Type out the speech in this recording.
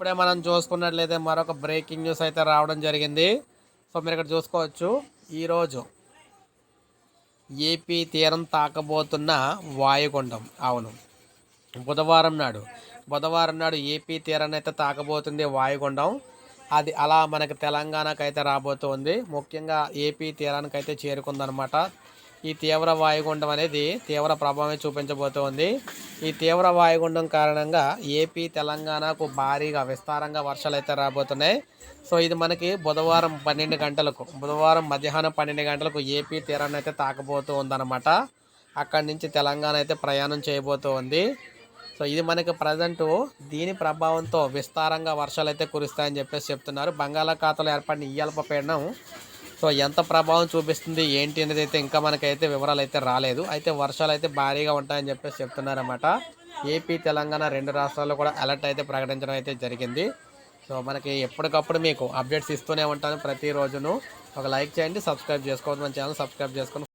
ఇప్పుడే మనం చూసుకున్నట్లయితే మరొక బ్రేకింగ్ న్యూస్ అయితే రావడం జరిగింది. సో మీరు ఇక్కడ చూసుకోవచ్చు. ఈరోజు ఏపీ తీరం తాకబోతున్న వాయుగుండం. అవును. బుధవారం నాడు బుధవారం నాడు ఏపీ తీరాన్ని అయితే తాకబోతుంది వాయుగుండం. అది అలా మనకి తెలంగాణకు అయితే రాబోతుంది. ముఖ్యంగా ఏపీ తీరానికి అయితే చేరుకుందనమాట. ఈ తీవ్ర వాయుగుండం అనేది తీవ్ర ప్రభావం చూపించబోతోంది. ఈ తీవ్ర వాయుగుండం కారణంగా ఏపీ తెలంగాణకు భారీగా విస్తారంగా వర్షాలు అయితే రాబోతున్నాయి. సో ఇది మనకి బుధవారం పన్నెండు గంటలకు బుధవారం మధ్యాహ్నం పన్నెండు గంటలకు ఏపీ తీరాన్ని అయితే తాకబోతూ ఉందన్నమాట అక్కడి నుంచి తెలంగాణ అయితే ప్రయాణం చేయబోతూ ఉంది సో ఇది మనకి ప్రజెంటు దీని ప్రభావంతో విస్తారంగా వర్షాలు అయితే కురుస్తాయని చెప్పేసి చెప్తున్నారు. బంగాళాఖాతంలో ఏర్పడిన ఈ అల్పపీడనం సో ఎంత ప్రభావం చూపిస్తుంది ఏంటి అనేది అయితే ఇంకా మనకైతే వివరాలు అయితే రాలేదు. అయితే వర్షాలు అయితే భారీగా ఉంటాయని చెప్పేసి చెప్తున్నారన్నమాట. ఏపీ తెలంగాణ రెండు రాష్ట్రాల్లో కూడా అలర్ట్ అయితే ప్రకటించడం అయితే జరిగింది. సో మనకి ఎప్పటికప్పుడు మీకు అప్డేట్స్ ఇస్తూనే ఉంటాను ప్రతిరోజును. ఒక లైక్ చేయండి సబ్స్క్రైబ్ చేసుకోవద్దు మన ఛానల్ సబ్స్క్రైబ్ చేసుకొని